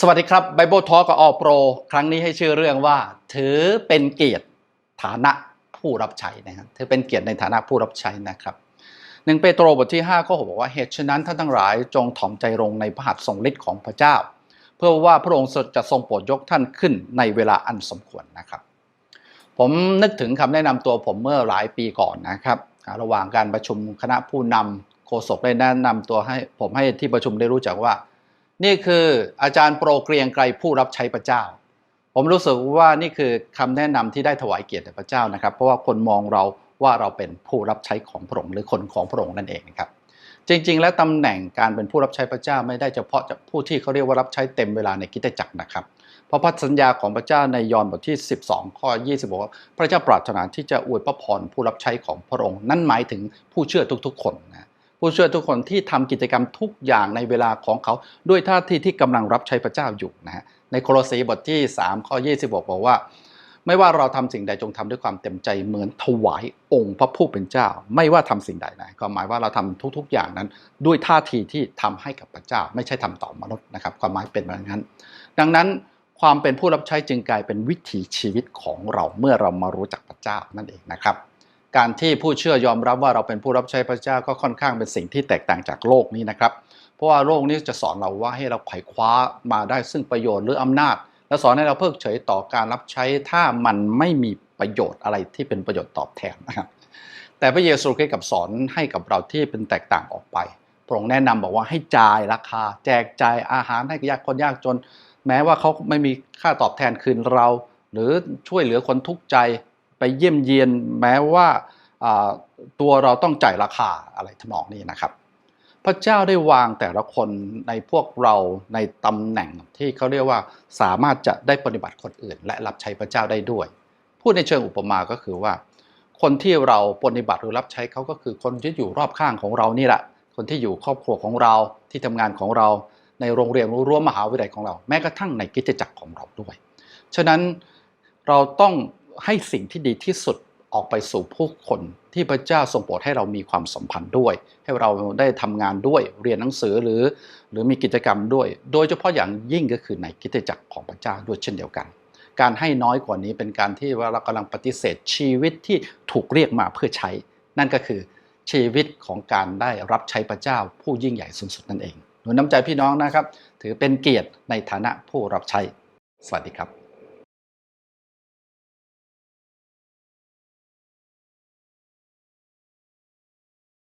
สวัสดีครับ Bible Talk กับอโปร ครั้งนี้ให้ชื่อเรื่องว่า ถือเป็นเกียรติฐานะผู้รับใช้นะครับถือเป็นเกียรติในฐานะผู้รับใช้นะครับหนึ่งเปโตรบทที่5ข้อ6บอกว่าเหตุฉะนั้นท่านทั้งหลายจงถ่อมใจลงในพระหัตถ์ทรงฤทธิ์ของพระเจ้า เพื่อว่าพระองค์จะทรงโปรดยกท่านขึ้นในเวลาอันสมควรนะครับ ผมนึกถึงคำแนะนำตัวผมเมื่อหลายปีก่อนนะครับ ระหว่างการประชุมคณะผู้นำโฆษกได้แนะนำตัวให้ผมให้ที่ประชุมได้รู้จักว่า นี่คืออาจารย์โปรเกรียงไกรผู้รับใช้พระเจ้า ผมรู้สึกว่านี่คือคำแนะนำที่ได้ถวายเกียรติแด่พระเจ้านะครับ เพราะว่าคนมองเราว่าเราเป็นผู้รับใช้ของพระองค์หรือคนของพระองค์นั่นเองนะครับ จริง ๆ แล้วตำแหน่งการเป็นผู้รับใช้พระเจ้าไม่ได้เฉพาะจะผู้ที่เขาเรียกว่ารับใช้เต็มเวลาในกิจจักรนะครับ เพราะพระสัญญาของพระเจ้าในยอห์นบทที่ 12 ข้อ 20บอกว่าพระเจ้าปรารถนาที่จะอวยพระพรผู้รับใช้ของพระองค์ นั่นหมายถึงผู้เชื่อทุกๆ คนนะ ผู้ชื่อทุกคนที่ทำกิจกรรมทุกอย่างในเวลาของเขา ด้วยท่าทีที่กำลังรับใช้พระเจ้าอยู่นะฮะในโคโลสีบทที่ 3 ข้อ20บอกบอกว่า ไม่ว่าเราทำสิ่งใดจงทำด้วยความเต็มใจเหมือนถวายองค์พระผู้เป็นเจ้า ไม่ว่าทำสิ่งใดนะความหมายว่าเราทำทุก ๆ อย่างนั้น ด้วยท่าทีที่ทำให้กับพระเจ้า ไม่ใช่ทำต่อมนุษย์นะครับ ความหมายเป็นแบบนั้น ดังนั้นความเป็นผู้รับใช้จึงกลายเป็นวิถีชีวิตของเราเมื่อเรามารู้จักพระเจ้านั่นเองนะครับ การที่ผู้เชื่อยอมรับว่าเราเป็นผู้รับใช้พระเจ้าก็ค่อนข้างเป็นสิ่งที่แตกต่างจากโลกนี้นะครับ เพราะว่าโลกนี้จะสอนเราว่าให้เราไขว่คว้ามาได้ซึ่งประโยชน์หรืออำนาจ และสอนให้เราเพิกเฉยต่อการรับใช้ถ้ามันไม่มีประโยชน์อะไรที่เป็นประโยชน์ตอบแทนนะครับ แต่พระเยซูคริสต์กับสอนให้กับเราที่เป็นแตกต่างออกไปพระองค์แนะนำบอกว่าให้จ่ายราคา แจกจ่ายอาหารให้กับยากคนยากจน แม้ว่าเขาไม่มีค่าตอบแทนคืนเรา หรือช่วยเหลือคนทุกข์ใจ ไปเยี่ยมเยียนแม้ว่าตัวเราต้องจ่ายราคาอะไรทำนองนี้นะครับ พระเจ้าได้วางแต่ละคนในพวกเราในตำแหน่งที่เขาเรียกว่าสามารถจะได้ปฏิบัติคนอื่น และรับใช้พระเจ้าได้ด้วย พูดในเชิงอุปมาก็คือว่า คนที่เราปฏิบัติหรือรับใช้เขาก็คือคนที่อยู่รอบข้างของเรานี่แหละ คนที่อยู่ครอบครัวของเราที่ทำงานของเราในโรงเรียนรั้วมหาวิทยาลัยของเรา แม้กระทั่งในกิจจักรของเราด้วย ฉะนั้นเราต้อง ให้สิ่งที่ดีที่สุดออกไปสู่ผู้คนที่พระเจ้าทรงโปรดให้เรามีความสัมพันธ์ด้วย ให้เราได้ทำงานด้วยเรียนหนังสือหรือ หรือมีกิจกรรมด้วย โดยเฉพาะอย่างยิ่งก็คือในกิจจักรของพระเจ้าด้วยเช่นเดียวกัน การให้น้อยกว่านี้เป็นการที่ว่าเรากำลังปฏิเสธชีวิตที่ถูกเรียกมาเพื่อใช้ นั่นก็คือชีวิตของการได้รับใช้พระเจ้าผู้ยิ่งใหญ่สูงสุดนั่นเองหนุนน้ำใจพี่น้องนะครับ ถือเป็นเกียรติในฐานะผู้รับใช้ สวัสดีครับ